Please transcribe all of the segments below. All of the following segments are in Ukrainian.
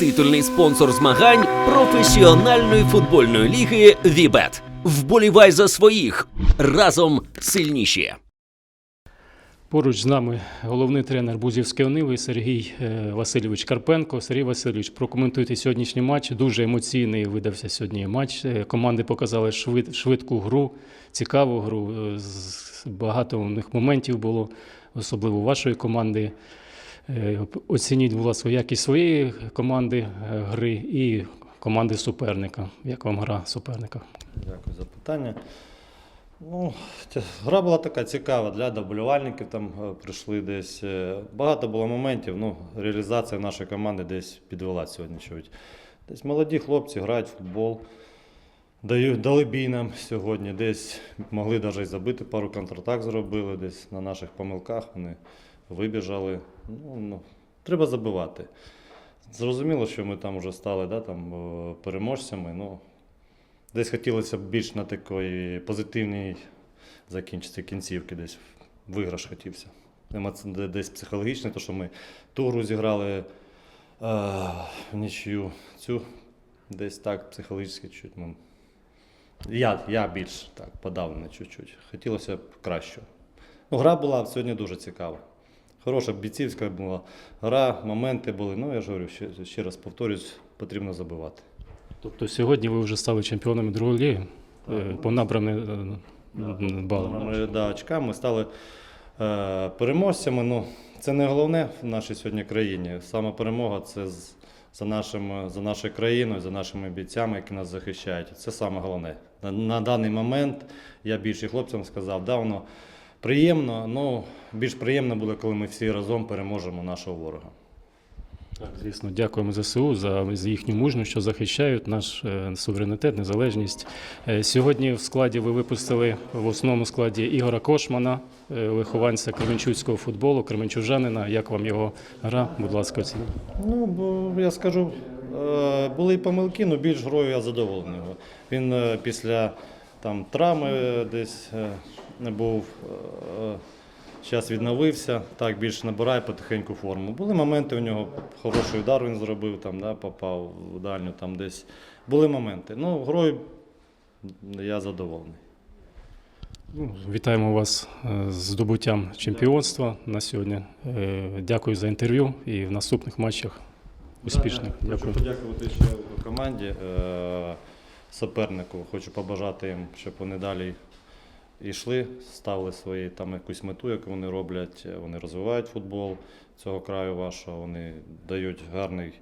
Титульний спонсор змагань професіональної футбольної ліги Вібет. Вболівай за своїх разом сильніші. Поруч з нами головний тренер Бузівської Ниви Сергій е, Васильович Карпенко. Сергій Васильович, прокоментуйте сьогоднішній матч. Дуже емоційний видався сьогодні матч. Е, Команди показали швид, швидку гру, цікаву гру. Е, Багато у них моментів було, особливо вашої команди. Е, Оцініть, ласка, якість своєї команди е, гри і команди суперника. Як вам гра суперника? Дякую за питання. Ну, гра була така цікава для доболівальників. Там е, прийшли десь. Багато було моментів. Ну, реалізація нашої команди десь підвела сьогодні. чуть. Десь молоді хлопці грають в футбол. Дали бій нам сьогодні. Десь могли навіть забити, пару контратак зробили, десь на наших помилках вони вибіжали. Ну, ну, треба забивати. Зрозуміло, що ми там вже стали да, там, е, переможцями. Ну, Десь хотілося б більш на такої позитивній закінчитися кінцівки, десь виграш хотівся. Десь психологічний, то що ми ту гру зіграли е, в нічию, цю десь так психологічно чуть. Ну, я, я більш так подавлений чуть-чуть. Хотілося б кращого. Ну, гра була сьогодні дуже цікава. Хороша бійцівська була гра, моменти були. Ну, я ж говорю, ще, ще раз повторюсь, потрібно забивати. Тобто сьогодні ви вже стали чемпіонами другої ліги е, по набраним балам. Ми да, очками стали е, переможцями. Ну, це не головне в нашій сьогодні країні. Саме перемога це з, за, нашим, за нашою країною, за нашими бійцями, які нас захищають. Це саме головне. На, на даний момент я більше хлопцям сказав, да, воно приємно, ну більш приємно буде, коли ми всі разом переможемо нашого ворога. Так, звісно, дякуємо ЗСУ за, за їхню мужність, що захищають наш е, суверенітет, незалежність. Е, сьогодні в складі ви випустили в основному складі Ігора Кошмана, е, вихованця кременчуцького футболу, кременчужанина. Як вам його гра? Будь ласка, оцініть. Ну, бо я скажу, е, були й помилки, але більш грою я задоволений. Він е, після там, травми е, десь е, був, зараз відновився, так більше набирає потихеньку форму. Були моменти у нього, хороший удар він зробив, там, да, попав в дальню, там десь. Були моменти. Ну, грою я задоволений. Ну, Вітаємо вас е, з здобуттям чемпіонства на сьогодні. Е, Дякую за інтерв'ю і в наступних матчах успішних. Хочу Дякую. подякувати ще команді, е, супернику. Хочу побажати їм, щоб вони далі йшли, ставили свої там якусь мету, яку вони роблять. Вони розвивають футбол цього краю вашого. Вони дають гарний.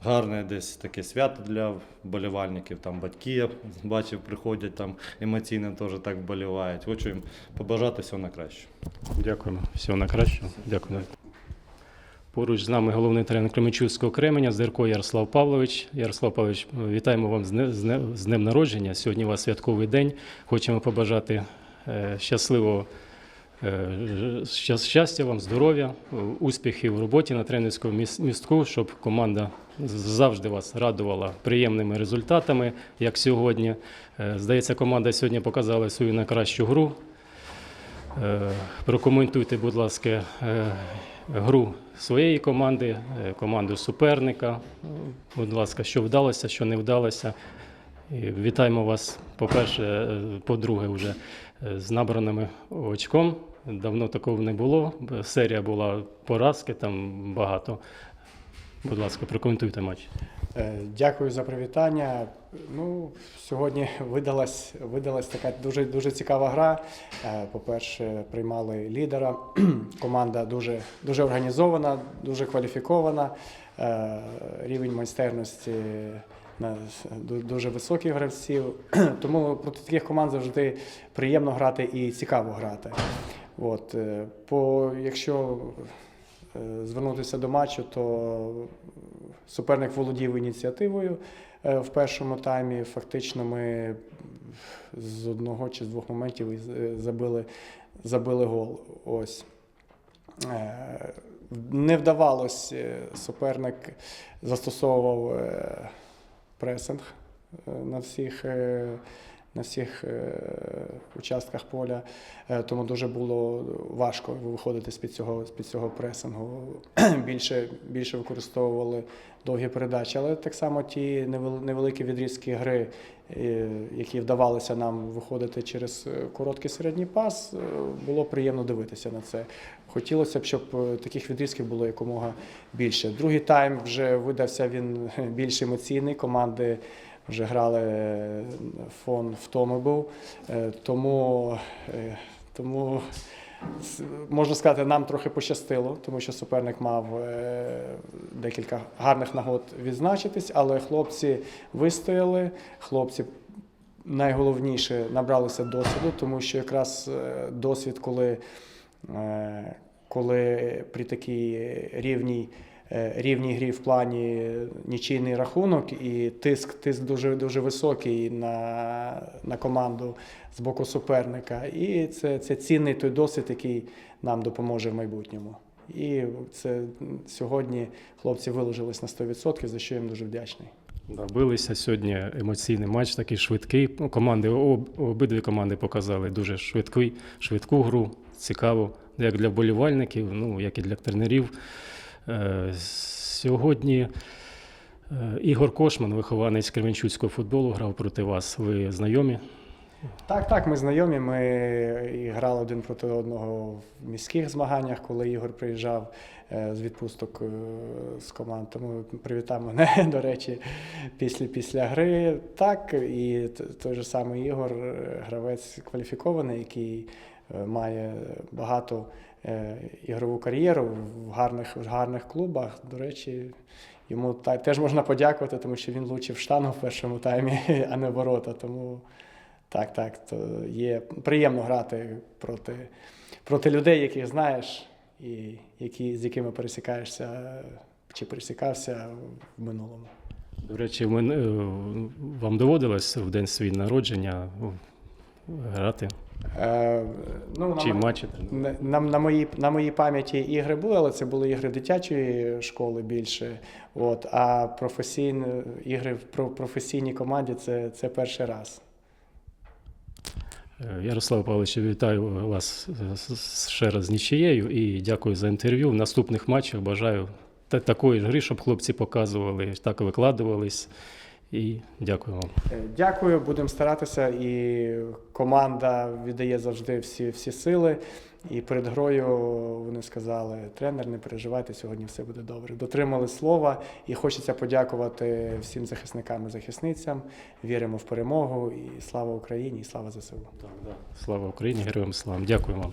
Гарне десь таке свято для вболівальників, там батьки, я бачив, приходять там емоційно теж так вболівають. Хочу їм побажати всього на краще. Дякуємо. Всього найкращого. Дякую. Поруч з нами головний тренер Кременчуцького Кременя Здерко Ярослав Павлович. Ярослав Павлович, вітаємо вам з дне- з дне- з днем народження. Сьогодні у вас святковий день. Хочемо побажати е, щасливого е, щастя вам, здоров'я, е, успіхів в роботі на тренерському міс- містку, щоб команда завжди вас радувала приємними результатами, як сьогодні. Е, Здається, команда сьогодні показала свою найкращу гру. Е, Прокоментуйте, будь ласка, е, гру своєї команди, е, команду суперника. Е, Будь ласка, що вдалося, що не вдалося. Вітаємо вас, по-перше, по-друге, вже е, з набраними очком. Давно такого не було. Серія була поразки, там багато. Будь ласка, прокоментуйте матч. Е, Дякую за привітання. Ну, сьогодні видалась, видалась така дуже, дуже цікава гра. Е, По-перше, приймали лідера. Команда дуже, дуже організована, дуже кваліфікована. Рівень майстерності дуже високий гравців. Тому проти таких команд завжди приємно грати і цікаво грати. От, е, по, якщо е, звернутися до матчу, то суперник володів ініціативою е, в першому таймі. Фактично, ми з одного чи з двох моментів е, забили, забили гол. Ось. Е, Не вдавалось, е, суперник застосовував е, пресинг е, на всіх, е, на всіх е, участках поля, е, тому дуже було важко виходити з-під цього, з-під цього пресингу. більше, більше використовували довгі передачі, але так само ті невеликі відрізки гри, е, які вдавалося нам виходити через короткий середній пас, було приємно дивитися на це. Хотілося б, щоб таких відрізків було якомога більше. Другий тайм вже видався він більш емоційний. Команди вже грали е, фон був. Е, Тому, е, тому с- можна сказати, нам трохи пощастило, тому що суперник мав декілька гарних нагод відзначитись, але хлопці вистояли, хлопці найголовніше набралися досвіду, тому що якраз досвід, коли, коли при такій рівній, рівній грі в плані нічийний рахунок і тиск, тиск дуже, дуже високий на, на команду з боку суперника. І це, це цінний той досвід, який нам допоможе в майбутньому. І це сьогодні хлопці виложились на 100%, за що їм дуже вдячний. Билися сьогодні емоційний матч, такий швидкий. Ну, Команди, обидві команди показали дуже швидкий, швидку гру, цікаву, як для вболівальників, ну, як і для тренерів. Е, сьогодні е, Ігор Кошман, вихованець Кременчуцького футболу, грав проти вас. Ви знайомі? Так, так, ми знайомі. Ми грали один проти одного в міських змаганнях, коли Ігор приїжджав е, з відпусток з команд. Тому привітав мене, до речі, після, після гри. Так, і той же самий Ігор, гравець кваліфікований, який має багато е, ігрову кар'єру в гарних, в гарних клубах. До речі, йому теж можна подякувати, тому що він влучив штангу в першому таймі, а не ворота. Тому так, так, то є приємно грати проти, проти людей, яких знаєш, і які, з якими пересікаєшся чи пересікався в минулому. До речі, е, вам доводилось в день свій народження грати Е, ну, чи на, матчі? на, на, на, моїй, на моїй пам'яті ігри були, але це були ігри дитячої школи більше. От, а професійні ігри в професійній команді це, це перший раз. Е, Ярослав Павлович, вітаю вас е, ще раз з нічиєю і дякую за інтерв'ю. В наступних матчах бажаю такої ж гри, щоб хлопці показували, так викладувались. І дякую вам. Е, Дякую, будемо старатися. І команда віддає завжди всі, всі сили. І перед грою вони сказали: тренер, не переживайте, сьогодні все буде добре. Дотримали слова, і хочеться подякувати всім захисникам і захисницям. Віримо в перемогу. І слава Україні, і слава ЗСУ. Слава Україні, героям слава. Дякую вам.